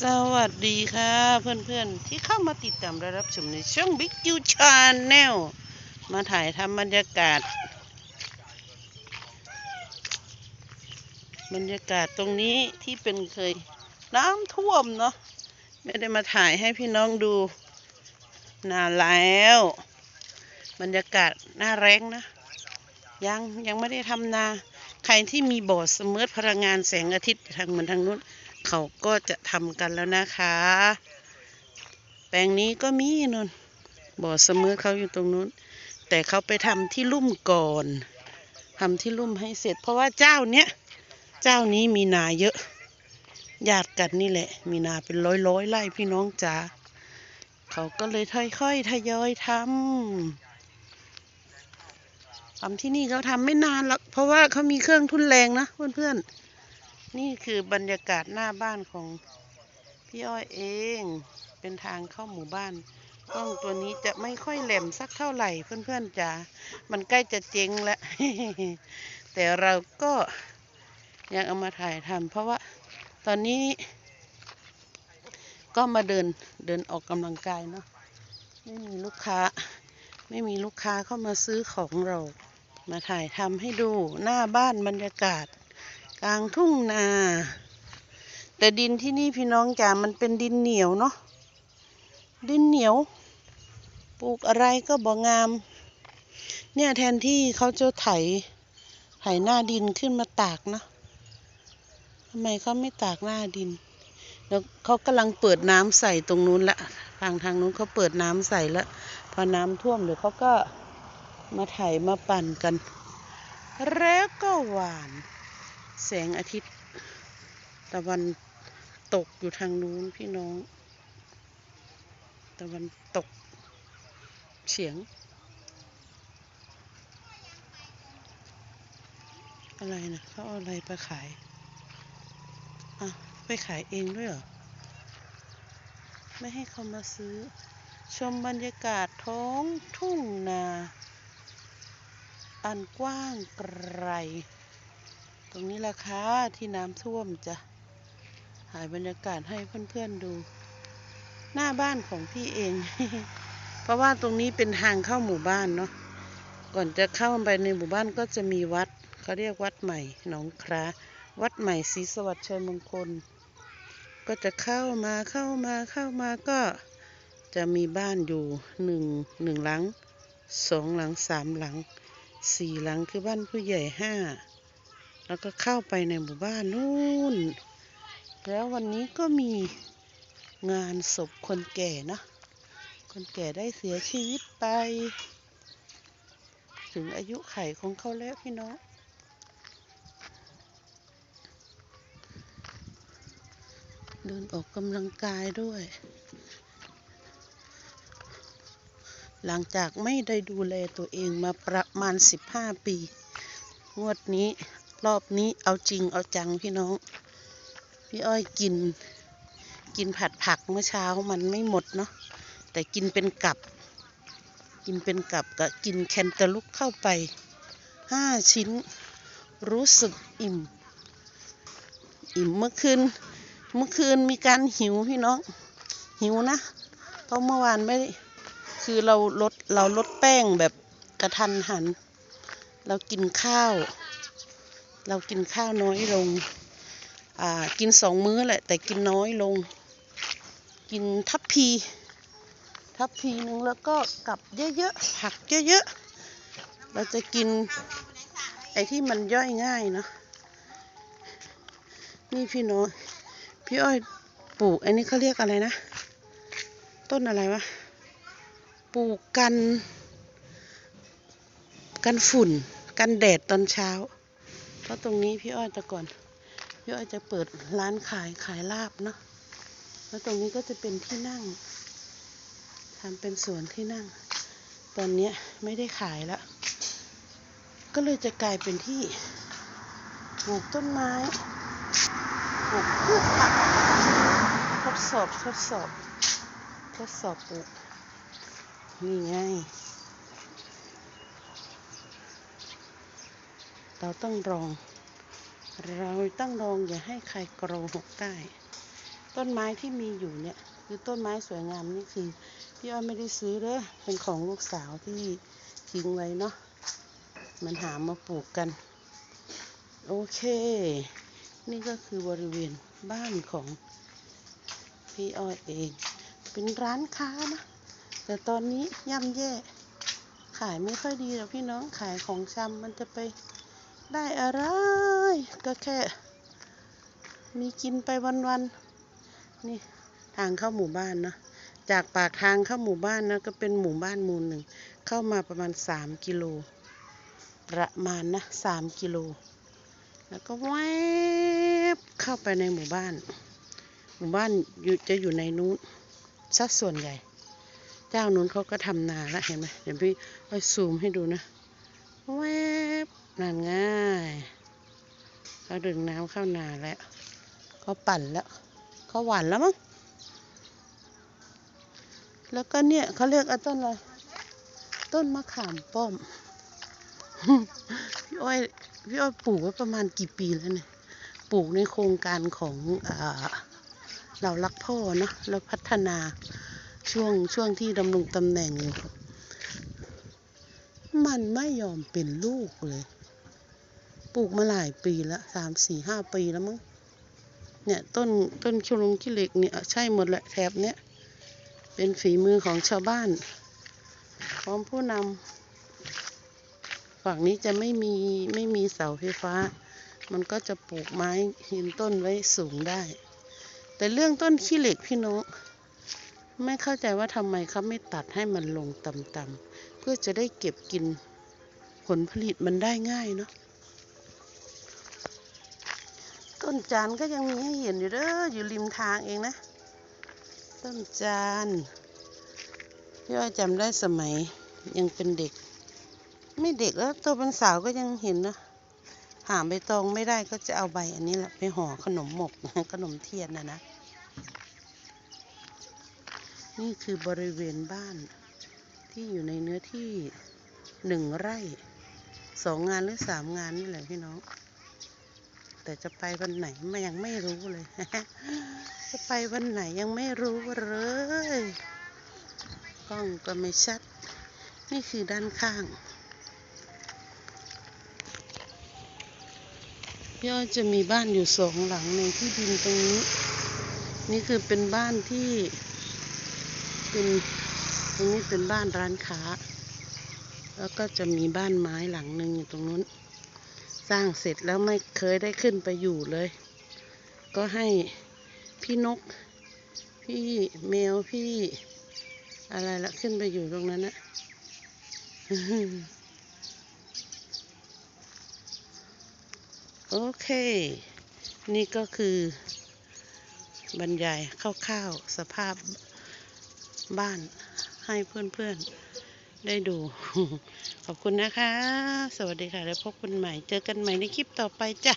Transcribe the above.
สวัสดีค่ะเพื่อนๆ ที่เข้ามาติดตามและรับชมในช่อง Big You Channel มาถ่ายทำบรรยากาศ บรรยากาศตรงนี้ที่เป็นเคยน้ำท่วมเนาะไม่ได้มาถ่ายให้พี่น้องดูนานแล้ว บรรยากาศน้าแรงนะ ยังยังไม่ได้ทำนา ใครที่มีบ่อเสมอพลังงานแสงอาทิตย์ทางเหมือนทางนู้น เขาก็จะทำกันแล้วนะคะ แปลงนี้ก็มีนนบ่อเสมอเขาอยู่ตรงนู้น แต่เขาไปทำที่ลุ่มก่อนทำที่ลุ่มให้เสร็จ เพราะว่าเจ้าเนี้ยเจ้านี้มีนาเยอะญาติกันนี่แหละ มีนาเป็นร้อยร้อยๆไร่พี่น้องจ๋าเขาก็เลยค่อยๆทยอยทำทำที่นี่เขาทำไม่นานหรอกเพราะว่าเขามีเครื่องทุนแรงนะเพื่อนๆ นี่คือบรรยากาศหน้าบ้านของพี่อ้อยเอง เป็นทางเข้าหมู่บ้านกล้องตัวนี้จะไม่ค่อยแหลมสักเท่าไหร่เพื่อนๆจ๋า มันใกล้จะเจ๊งแล้ว แต่เราก็ยังเอามาถ่ายทำเพราะว่าตอนนี้ ก็มาเดินเดินออกกำลังกายเนาะ ไม่มีลูกค้า ไม่มีลูกค้าเข้ามาซื้อของเรา มาถ่ายทำให้ดูหน้าบ้านบรรยากาศ กลางทุ่งนา แต่ดินที่นี่พี่น้องจ๋ามันเป็นดินเหนียวเนาะดินเหนียว ปลูกอะไรก็บ่งาม เนี่ยแทนที่เขาจะไถไถหน้าดินขึ้นมาตากนะทำไมเขาไม่ตากหน้าดิน แล้วเขากำลังเปิดน้ำใส่ตรงนู้นละทางทางนู้นเขาเปิดน้ำใส่ล้วพอน้ำท่วมเดี๋ยวเขาก็มาไถมาปั่นกัน แล้วก็หวาน แสงอาทิตย์ ตะวันตกอยู่ทางนู้นพี่น้อง ตะวันตกเฉียง อะไรนะเขาเอาอะไรไปขายอะไปขายเองด้วยเหรอ ไม่ให้เขามาซื้อ ชมบรรยากาศท้องทุ่งนา อันกว้างไกล ตรงนี้แหละค่ะที่น้ำท่วมจะถ่ายบรรยากาศให้เพื่อนๆดู หน้าบ้านของพี่เอง เพราะว่าตรงนี้เป็นทางเข้าหมู่บ้านเนาะก่อนจะเข้าไปในหมู่บ้านก็จะมีวัดเขาเรียกวัดใหม่หนองคราวัดใหม่ศรีสวัสดิ์ชัยมงคล ก็จะเข้ามาเข้ามาเข้ามาก็จะมีบ้านอยู่หนึ่งหนึ่งหลังสองหลังสามหลังสี่หลังคือบ้านผู้ใหญ่ห้า แล้วก็เข้าไปในหมู่บ้านนู่น แล้ววันนี้ก็มีงานศพคนแก่นะ คนแก่ได้เสียชีวิตไป ถึงอายุไขของเขาแล้วพี่น้อง เดินออกกำลังกายด้วย หลังจากไม่ได้ดูแลตัวเองมาประมาณ 15 ปี งวดนี้ รอบนี้เอาจริงเอาจังพี่น้อง พี่อ้อยกิน กินผัดผักเมื่อเช้ามันไม่หมดเนาะแต่กินเป็นกับ กินเป็นกับก็กินแคนตาลุกเข้าไปห้าชิ้น รู้สึกอิ่ม อิ่มเมื่อคืนเมื่อคืนมีการหิวพี่น้อง หิวนะ เพราะเมื่อวานไม่คือเราลดเราลดแป้งแบบกระทันหัน เรากินข้าว เรากินข้าวน้อยลง อ่า กินสองมื้อแหละ แต่กินน้อยลง กินทัพพี ทัพพีหนึ่งแล้วก็กับเยอะๆ ผักเยอะๆ เราจะกินไอ้ที่มันย่อยง่ายเนอะนี่พี่น้องพี่อ้อยปลูกอันนี้เขาเรียกอะไรนะ ต้นอะไรวะ ปลูกกัน กันฝุ่น กันแดดตอนเช้า เพราะตรงนี้พี่อ้อยแต่ก่อน พี่อ้อยจะเปิดร้านขายขายลาบเนาะแล้วตรงนี้ก็จะเป็นที่นั่งทำเป็นสวนที่นั่ง ตอนเนี้ยไม่ได้ขายแล้ว ก็เลยจะกลายเป็นที่ปลูกต้นไม้ปลูกพืชผักทดสอบทดสอบ ทดสอบปลูกนี่ไง เราต้องลอง เราต้องลองอย่าให้ใครโกรหกได้ ต้นไม้ที่มีอยู่เนี่ยคือต้นไม้สวยงามนี่คือพี่อ้อยไม่ได้ซื้อเด้อเป็นของลูกสาวที่ทิ้งไว้เนาะมันหามาปลูกกัน โอเค นี่ก็คือบริเวณบ้านของพี่อ้อยเอง เป็นร้านค้านะ แต่ตอนนี้ย่ำแย่ ขายไม่ค่อยดีหรอกพี่น้องขายของชำมันจะไป ได้อะไร ก็แค่ มีกินไปวันๆ นี่ทางเข้าหมู่บ้านเนะจากปากทางเข้าหมู่บ้านนะก็เป็นหมู่บ้านหมู่หนึ่ง เข้ามาประมาณสามกิโล ประมาณนะสามกิโล แล้วก็แวบเข้าไปในหมู่บ้าน หมู่บ้านจะอยู่ในนู้นสัดส่วนใหญ่ เจ้านู้นเขาก็ทำนาแล้วเห็นไหมเดี๋ยวพี่เอาซูมให้ดูนะแวบ นั่นง่ายเขาดึงน้ำเข้านาแล้วเขาปั่นแล้วเขาหวานแล้วมั้งแล้วก็เนี่ยเขาเรียกอะต้นอะไรต้นมะขามป้อมพี่อ้อยพี่อ้อยปลูกไว้ประมาณกี่ปีแล้วเนี่ยปลูกในโครงการของอเรารักพ่อเนาะแล้วพัฒนาช่วงช่วงที่ดำรงตำแหน่งอยู่มันไม่ยอมเป็นลูกเลย ปลูกมาหลายปีแล้วสามสี่ห้าปีแล้วมั้งเนี่ยต้นต้นคิวลงขี้เหล็กเนี่ยใช่หมดแหละแถบเนี้ยเป็นฝีมือของชาวบ้าน พร้อมผู้นำฝั่งนี้จะไม่มีไม่มีเสาไฟฟ้า มันก็จะปลูกไม้ยืนต้นไว้สูงได้ แต่เรื่องต้นขี้เหล็กพี่น้องไม่เข้าใจว่าทำไมเขาไม่ตัดให้มันลงต่ำๆเพื่อจะได้เก็บกินผลผลิตมันได้ง่ายเนาะ ต้นจานก็ยังมีให้เห็นอยู่เด้ออยู่ริมทางเองนะ ต้นจานพี่อ้อยจำได้สมัยยังเป็นเด็ก ไม่เด็กแล้วตัวเป็นสาวก็ยังเห็นนะหาใบตองไม่ได้ก็จะเอาใบอันนี้แหละไปห่อขนมหมกขนมเทียนนะนะ นี่คือบริเวณบ้านที่อยู่ในเนื้อที่หนึ่งไร่สองงานหรือสามงานนี่แหละพี่น้อง แต่จะไปวันไหนมันยังไม่รู้เลย จะไปวันไหนยังไม่รู้เลยกล้องก็ไม่ชัด นี่คือด้านข้างพี่อ้อยจะมีบ้านอยู่สองหลังในที่ดินตรงนี้ นี่คือเป็นบ้านที่ เป็นตรงนี้เป็นบ้านร้านค้า แล้วก็จะมีบ้านไม้หลังหนึ่งอยู่ตรงนู้น สร้างเสร็จแล้วไม่เคยได้ขึ้นไปอยู่เลย ก็ให้พี่นก พี่แมวพี่ อะไรละขึ้นไปอยู่ตรงนั้นนะโอเค นี่ก็คือบรรยายคร่าวๆสภาพบ้านให้เพื่อนๆ ได้ดู ขอบคุณนะคะ สวัสดีค่ะ แล้วพบกันใหม่ เจอกันใหม่ในคลิปต่อไปจ้ะ